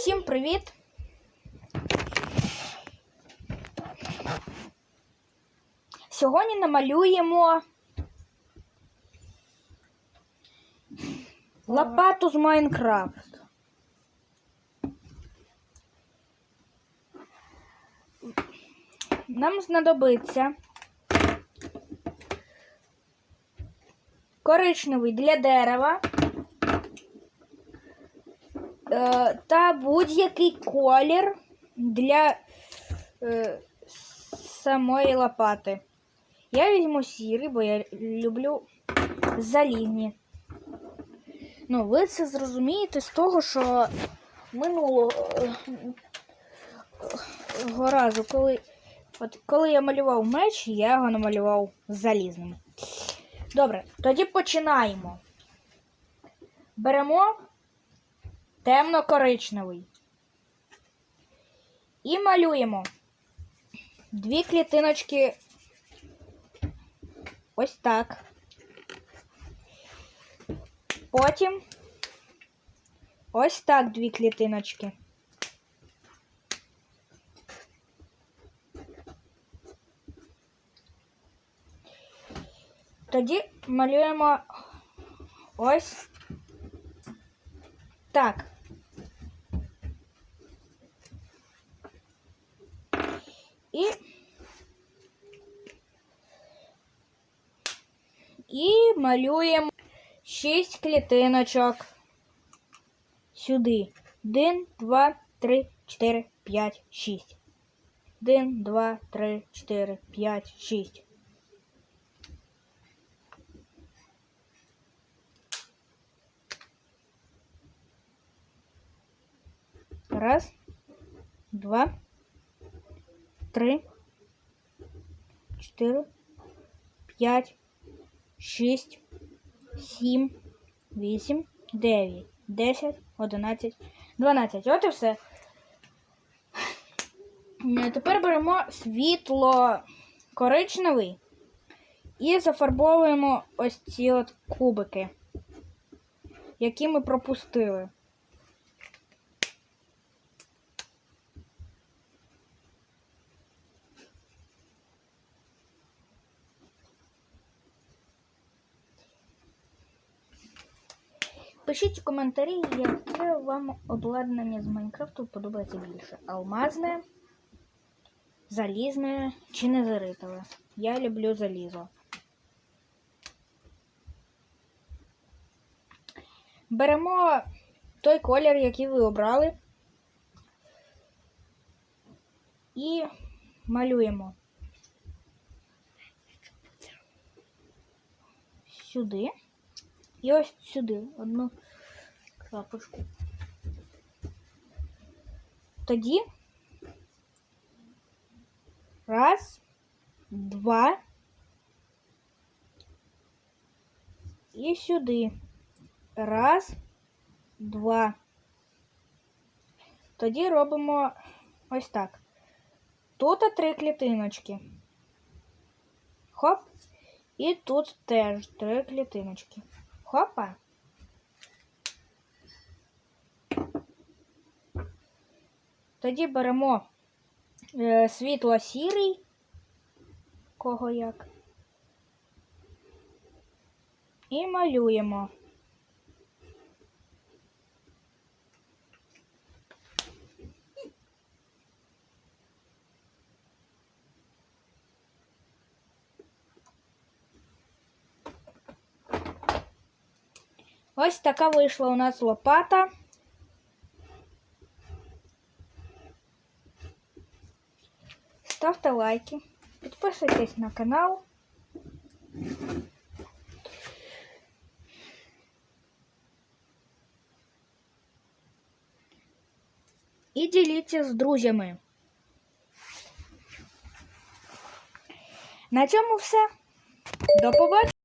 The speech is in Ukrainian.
Всім привіт! Сьогодні намалюємо лопату з Майнкрафт. Нам знадобиться коричневий для дерева та будь-який колір для е, самої лопати. Я візьму сірий, бо я люблю залізні. Ну, ви це зрозумієте з того, що минулого е, разу, коли, от, коли я малював меч, я його намалював залізним. Добре, тоді починаємо. Беремо темно-коричневий. І малюємо дві клітиночки ось так. Потім ось так дві клітиночки. Тоді малюємо ось так. І І малюємо шість клітиночок сюди. Один, два, три, чотири, п'ять, шість. Один, два, три, чотири, п'ять, шість. Раз, два, три, чотири, п'ять, шість, сім, вісім, дев'ять, десять, одинадцять, дванадцять. От і все. Е, Тепер беремо світло коричневий і зафарбовуємо ось ці от кубики, які ми пропустили. Пишіть коментарі, яке вам обладнання з Майнкрафту подобається більше. Алмазне, залізне чи незаритове. Я люблю залізо. Беремо той колір, який ви обрали, і малюємо сюди. І ось сюди одну крапочку. Тоді раз, два і сюди. Раз, два. Тоді робимо ось так. Тут три клітиночки. Хоп. І тут теж три клітиночки. Хопа. Тоді беремо е, світло сірий, кого як, і малюємо. Ось така вийшла у нас лопата. Ставте лайки, підписуйтесь на канал. І діліться з друзями. На цьому все. До побачення!